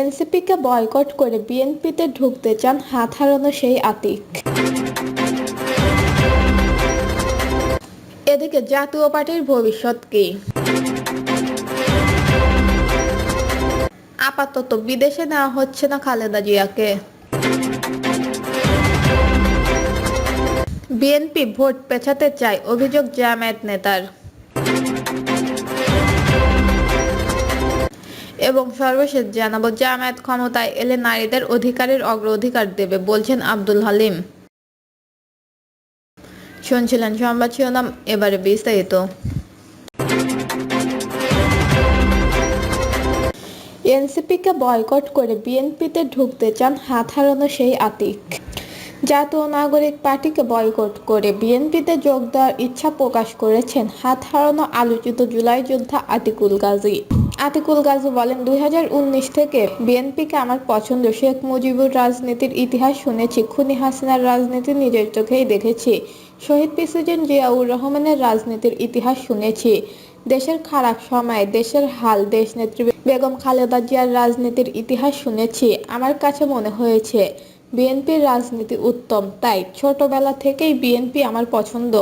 এনসিপিকে বয়কট করে বিএনপিতে ঢুকতে চান হাত হারানো সেই আতিক। এদিকে জাতীয় পার্টির ভবিষ্যৎ কি? আপাতত বিদেশে নেওয়া হচ্ছে না খালেদা জিয়াকে। বিএনপি ভোট পেছাতে চায় অভিযোগ জামায়াত নেতার। এবং সর্বশেষ জানাব, জামায়াত ক্ষমতায় এলে নারীদের অধিকারের অগ্রাধিকার দেবে বলছেন আব্দুল হালিম। শুনছিলেন সংবাদ শিরোনাম, এবারে বিস্তারিত। এনসিপিকে বয়কট করে বিএনপিতে ঢুকতে চান হাত হারানো সেই আতিক। জাতীয় নাগরিক পার্টিকে বয়কট করে বিএনপিতে যোগ দেওয়ার ইচ্ছা প্রকাশ করেছেন হাত হারানো আলোচিত জুলাই যোদ্ধা আতিকুল গাজী। আতিকুল গাজী বলেন, দুই হাজার উনিশ থেকে বিএনপিকে আমার পছন্দ। শেখ মুজিবুর রাজনীতির ইতিহাস শুনেছি, খুনি হাসিনার রাজনীতি নিজের চোখেই দেখেছি। শহীদ প্রেসিডেন্ট জিয়াউর রহমানের রাজনীতির ইতিহাস শুনেছি। দেশের খারাপ সময় দেশের হাল, দেশ দেশনেত্রী বেগম খালেদা জিয়ার রাজনীতির ইতিহাস শুনেছি। আমার কাছে মনে হয়েছে, বিএনপির রাজনীতি উত্তম। তাই ছোটবেলা থেকেই বিএনপি আমার পছন্দ।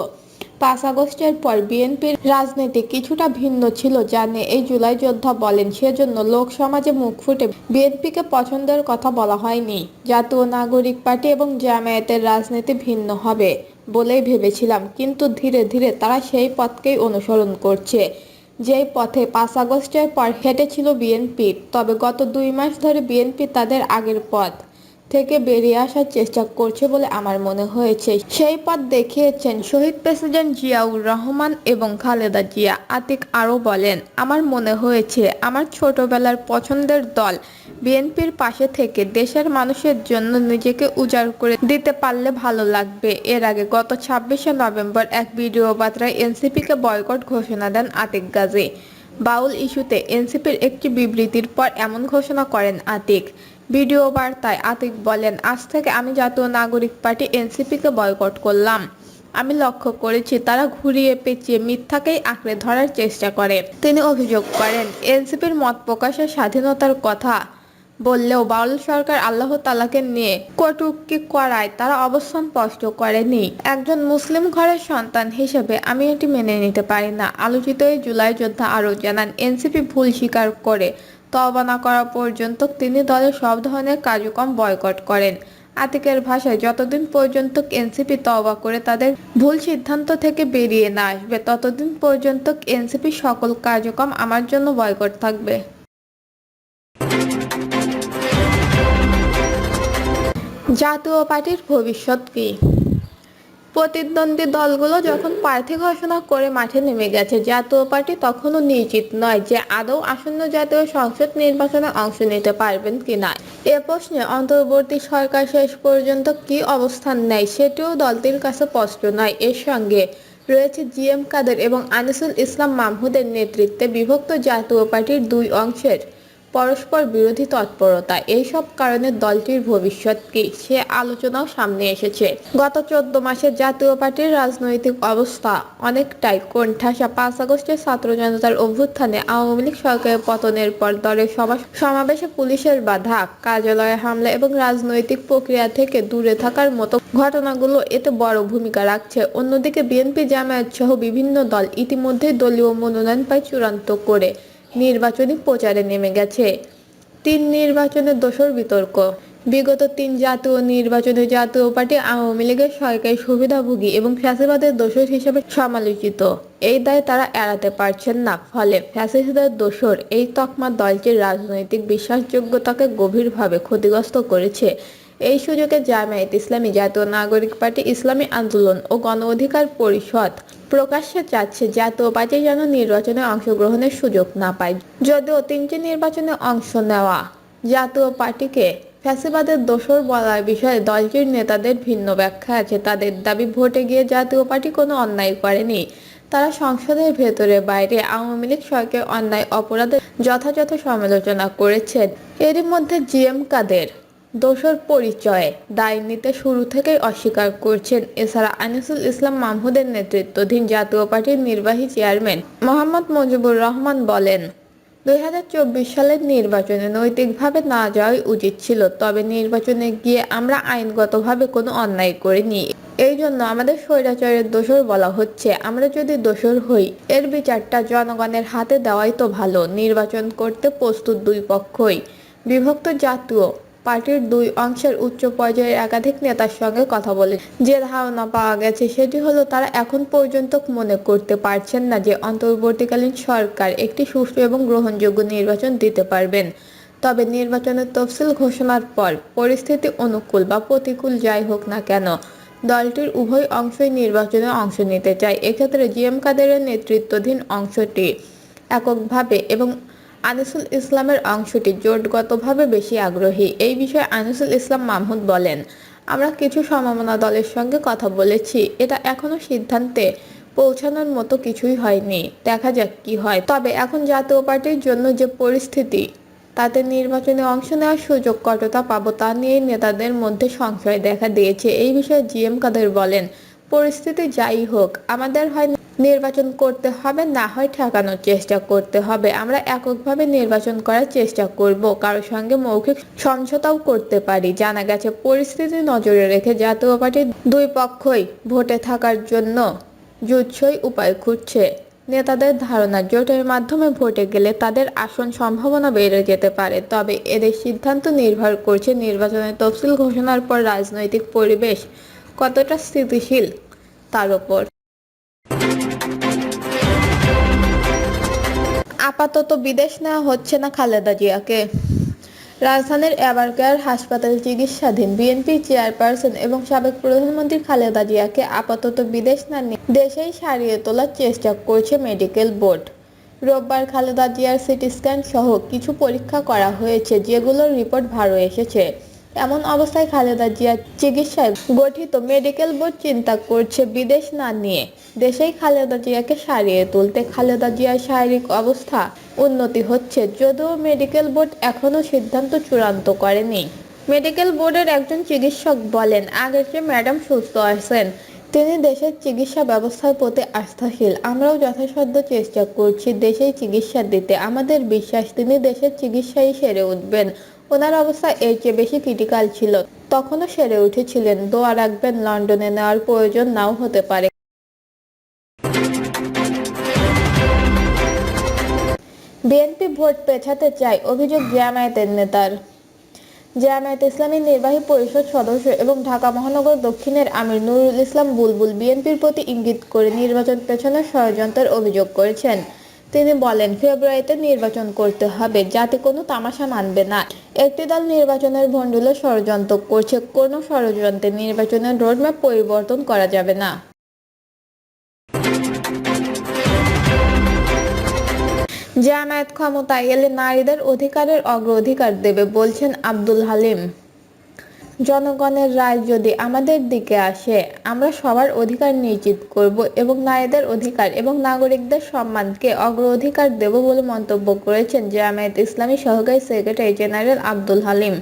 পাঁচ আগস্টের পর বিএনপির রাজনীতি কিছুটা ভিন্ন ছিল জানে এই জুলাই যোদ্ধা বলেন। সেজন্য লোক সমাজে মুখ ফুটে বিএনপিকে পছন্দের কথা বলা হয়নি। জাতীয় নাগরিক পার্টি এবং জামায়াতের রাজনীতি ভিন্ন হবে বলেই ভেবেছিলাম, কিন্তু ধীরে ধীরে তারা সেই পথকেই অনুসরণ করছে। যেই পথে পাঁচ আগস্টের পর হেঁটেছিল বিএনপি, তবে গত দুই মাস ধরে বিএনপি তাদের আগের পথ। থেকে বেরিয়ে আসার চেষ্টা করছে বলে আমার মনে হয়েছে। সেই পথ দেখিয়েছেন শহীদ প্রেসিডেন্ট জিয়াউর রহমান এবং খালেদা জিয়া। আতিক আরও বলেন, আমার মনে হয়েছে, আমার ছোটবেলার পছন্দের দল বিএনপির পাশে থেকে দেশের মানুষের জন্য নিজেকে উজাড় করে দিতে পারলে ভালো লাগবে। এর আগে গত ছাব্বিশে নভেম্বর এক ভিডিও বার্তায় এনসিপিকে বয়কট ঘোষণা দেন আতিক গাজী। বাউল ইস্যুতে এনসিপির একটি বিবৃতির পর এমন ঘোষণা করেন আতিক। ভিডিও বার্তায় আতিক বলেন, আজ থেকে আমি জাতীয় নাগরিক পার্টি এনসিপিকে বয়কট করলাম। আমি লক্ষ্য করেছি তারা ঘুরিয়ে পেঁচিয়ে মিথ্যাকেই আঁকড়ে ধরার চেষ্টা করে। তিনি অভিযোগ করেন, এনসিপির মত প্রকাশের স্বাধীনতার কথা বললেও বাউল সরকার আল্লাহ তালাকে নিয়ে কটুক্তি করায় তারা অবস্থান স্পষ্ট করেনি। একজন মুসলিম ঘরের সন্তান হিসেবে আমি এটি মেনে নিতে পারি না। আলোচিত এই জুলাই যোদ্ধা আরও জানান, এনসিপি ভুল স্বীকার করে তওবা না করা পর্যন্ত তিনি দলের সব ধরনের কার্যক্রম বয়কট করেন। আতিকের ভাষায়, যতদিন পর্যন্ত এনসিপি তওবা করে তাদের ভুল সিদ্ধান্ত থেকে বেরিয়ে না আসবে, ততদিন পর্যন্ত এনসিপি সকল কার্যক্রম আমার জন্য বয়কট থাকবে। জাতীয় পার্টির ভবিষ্যৎ কি? প্রতিদ্বন্দ্বী দলগুলো যখন প্রার্থী ঘোষণা করে মাঠে নেমে গেছে, জাতীয় পার্টি তখনও নিশ্চিত নয় যে আদৌ আসন্ন জাতীয় সংসদ নির্বাচনে অংশ নিতে পারবেন কিনা। এ প্রশ্নে অন্তর্বর্তী সরকার শেষ পর্যন্ত কি অবস্থান নেয় সেটিও দলটির কাছে স্পষ্ট নয়। এর সঙ্গে রয়েছে জিএম কাদের এবং আনিসুল ইসলাম মাহমুদের নেতৃত্বে বিভক্ত জাতীয় পার্টির দুই অংশের পরস্পর বিরোধী তৎপরতা, এইসব কারণে দলটির ভবিষ্যৎ কি সে আলোচনাও সামনে এসেছে। গত চোদ্দ মাসে জাতীয় পার্টির রাজনৈতিক অবস্থা অনেকটাই কোণঠাসা। পাঁচ আগস্টের ছাত্র জনতার অভ্যুত্থানে আওয়ামী লীগ সরকারের পতনের পর দলের সভা সমাবেশে পুলিশের বাধা, কার্যালয়ে হামলা এবং রাজনৈতিক প্রক্রিয়া থেকে দূরে থাকার মতো ঘটনাগুলো এতে বড় ভূমিকা রাখছে। অন্যদিকে বিএনপি জামায়াত সহ বিভিন্ন দল ইতিমধ্যে দলীয় মনোনয়ন পায় চূড়ান্ত করে। নির্বাচনী প্রচারে নেমে গেছে। তিন নির্বাচনের দোষর বিতর্ক। বিগত তিন জাতীয় নির্বাচনে জাতীয় পার্টি আওয়ামী লীগের সরকারি সুবিধাভোগী এবং ফ্যাসিবাদের দোষর হিসেবে সমালোচিত। এই দায় তারা এড়াতে পারছেন না। ফলে ফ্যাসিস্টদের দোষর এই তকমা দলটির রাজনৈতিক বিশ্বাসযোগ্যতাকে গভীরভাবে ক্ষতিগ্রস্ত করেছে। এই সুযোগে জামায়াত ইসলামী জাতীয় নাগরিক পার্টি ইসলামী আন্দোলন ও গণ অধিকার পরিষদ প্রকাশ্যে চাচ্ছে জাতীয় পার্টি যেন নির্বাচনে অংশগ্রহণের সুযোগ না পায়। যদিও তিনটি নির্বাচনে অংশ নেওয়া জাতীয় পার্টিকে ফ্যাসিবাদের দোষর বলার বিষয়ে দলটির নেতাদের ভিন্ন ব্যাখ্যা আছে। তাদের দাবি, ভোটে গিয়ে জাতীয় পার্টি কোনো অন্যায় করেনি। তারা সংসদের ভেতরে বাইরে আওয়ামী লীগ সরকারের অন্যায় অপরাধের যথাযথ সমালোচনা করেছেন। এরই মধ্যে জিএম কাদের দোষর পরিচয়ে দায় নিতে শুরু থেকেই অস্বীকার করছেন। এছাড়া আনিসুল ইসলাম মাহমুদের নেতৃত্বাধীন জাতীয় পার্টির নির্বাহী চেয়ারম্যান মোহাম্মদ মুজিবুর রহমান বলেন দু হাজার চব্বিশ সালের নির্বাচনে নৈতিকভাবে না যাওয়াই উচিত ছিল, তবে নির্বাচনে গিয়ে আমরা আইনগতভাবে কোনো অন্যায় করিনি। এই জন্য আমাদের স্বৈরাচারের দোষর বলা হচ্ছে, আমরা যদি দোষর হই, এর বিচারটা জনগণের হাতে দেওয়াই তো ভালো, নির্বাচন করতে প্রস্তুত দুই পক্ষই। বিভক্ত জাতীয় পার্টির দুই অংশের উচ্চ পর্যায়ের একাধিক নেতার সঙ্গে কথা বলে। যে ধারণা পাওয়া গেছে, সেটি হলো তারা এখন পর্যন্ত মনে করতে পারছেন না যে অন্তর্বর্তীকালীন সরকার একটি সুষ্ঠু এবং গ্রহণযোগ্য নির্বাচন দিতে পারবেন। তবে নির্বাচনের তফসিল ঘোষণার পর পরিস্থিতি অনুকূল বা প্রতিকূল যাই হোক না কেন, দলটির উভয় অংশই নির্বাচনে অংশ নিতে চায়। এক্ষেত্রে জিএম কাদেরের নেতৃত্বাধীন অংশটি এককভাবে এবং আনিসুল ইসলামের অংশটি জোটগতভাবে বেশি আগ্রহী। এই বিষয়ে আনিসুল ইসলাম মাহমুদ বলেন, আমরা কিছু সম্ভাবনা দলের সঙ্গে কথা বলেছি। এটা এখনও সিদ্ধান্তে পৌঁছানোর মতো কিছুই হয়নি। দেখা যাক কি হয়। তবে এখন জাতীয় পার্টির জন্য যে পরিস্থিতি, তাতে নির্বাচনে অংশ নেওয়ার সুযোগ কতটা পাবো তা নিয়ে নেতাদের মধ্যে সংশয় দেখা দিয়েছে। এই বিষয়ে জিএম কাদের বলেন, পরিস্থিতি যাই হোক, আমাদের হয় নির্বাচন করতে হবে, না হয় ঠেকানোর চেষ্টা করতে হবে। আমরা এককভাবে নির্বাচন করার চেষ্টা করব। কারোর সঙ্গে মৌখিক সমঝোতাও করতে পারি। জানা গেছে, পরিস্থিতি নজরে রেখে জাতীয় পার্টির দুই পক্ষই ভোটে থাকার জন্য জুৎসই উপায় খুঁজছে। নেতাদের ধারণা, জোটের মাধ্যমে ভোটে গেলে তাদের আসন সম্ভাবনা বেড়ে যেতে পারে। তবে এদের সিদ্ধান্ত নির্ভর করছে নির্বাচনের তফসিল ঘোষণার পর রাজনৈতিক পরিবেশ কতটা স্থিতিশীল তার উপর আপাতত বিদেশ নেওয়া হচ্ছে না খালেদা জিয়াকে। রাজধানীর এবারকেয়ার হাসপাতালে চিকিৎসাধীন বিএনপি চেয়ারপারসন এবং সাবেক প্রধানমন্ত্রী খালেদা জিয়াকে আপাতত বিদেশ না নিয়ে দেশেই সারিয়ে তোলার চেষ্টা করছে মেডিকেল বোর্ড। রোববার খালেদা জিয়ার সিটি স্ক্যান সহ কিছু পরীক্ষা করা হয়েছে, যেগুলোর রিপোর্ট ভালো এসেছে। এমন অবস্থায় খালেদা জিয়ার চিকিৎসায় গঠিত মেডিকেল বোর্ড চিন্তা করছে বিদেশ না নিয়ে। দেশেই খালেদা জিয়াকে সারিয়ে তুলতে খালেদা জিয়ার শারীরিক অবস্থা উন্নতি হচ্ছে যদিও মেডিকেল বোর্ড এখনও সিদ্ধান্ত চূড়ান্ত করেনি। মেডিকেল বোর্ডের একজন চিকিৎসক বলেন আগের চেয়ে ম্যাডাম সুস্থ আছেন, তিনি দেশের চিকিৎসা ব্যবস্থার প্রতি আস্থাশীল। আমরাও যথাসাধ্য চেষ্টা করছি দেশেই চিকিৎসা দিতে। আমাদের বিশ্বাস, তিনি দেশের চিকিৎসায় সেরে উঠবেন। ওনার অবস্থা এর চেয়ে বেশি ক্রিটিক্যাল ছিল। তখনও সেরে উঠেছিলেন, দোয়া রাখবেন, লন্ডনে নেওয়ার প্রয়োজন নাও হতে পারে। বিএনপি ভোট পেছাতে চায় অভিযোগ জামায়াতের নেতার। জামায়াত ইসলামী নির্বাহী পরিষদ সদস্য এবং ঢাকা মহানগর দক্ষিণের আমির নুরুল ইসলাম বুলবুল বিএনপির প্রতি ইঙ্গিত করে নির্বাচন পেছনের ষড়যন্ত্রের অভিযোগ করেছেন। তিনি বলেন, ফেব্রুয়ারিতে নির্বাচন করতে হবে, যাতে কোনো তামাশা মানবে না। একটি দল নির্বাচনের ভণ্ডুলে ষড়যন্ত্র করছে। কোনো ষড়যন্ত্রে নির্বাচনের রোডম্যাপ পরিবর্তন করা যাবে না। জামায়াত ক্ষমতায় এলে নারীদের অধিকারের অগ্রাধিকার দেবে বলছেন আব্দুল হালিম। জনগণের রায় যদি আমাদের দিকে আসে, আমরা সবার অধিকার নিশ্চিত করব এবং নারীদের অধিকার এবং নাগরিকদের সম্মানকে অগ্রাধিকার দেব বলে মন্তব্য করেছেন জামায়াত ইসলামী সহকারী সেক্রেটারি জেনারেল আব্দুল হালিম।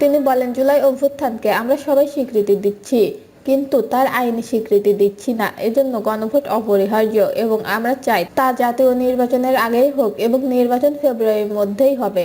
তিনি বলেন, জুলাই অভ্যুত্থানকে আমরা সবাই স্বীকৃতি দিচ্ছি, কিন্তু তার আইনি স্বীকৃতি দিচ্ছি না। এজন্য গণভোট অপরিহার্য এবং আমরা চাই তা জাতীয় নির্বাচনের আগেই হোক এবং নির্বাচন ফেব্রুয়ারির মধ্যেই হবে।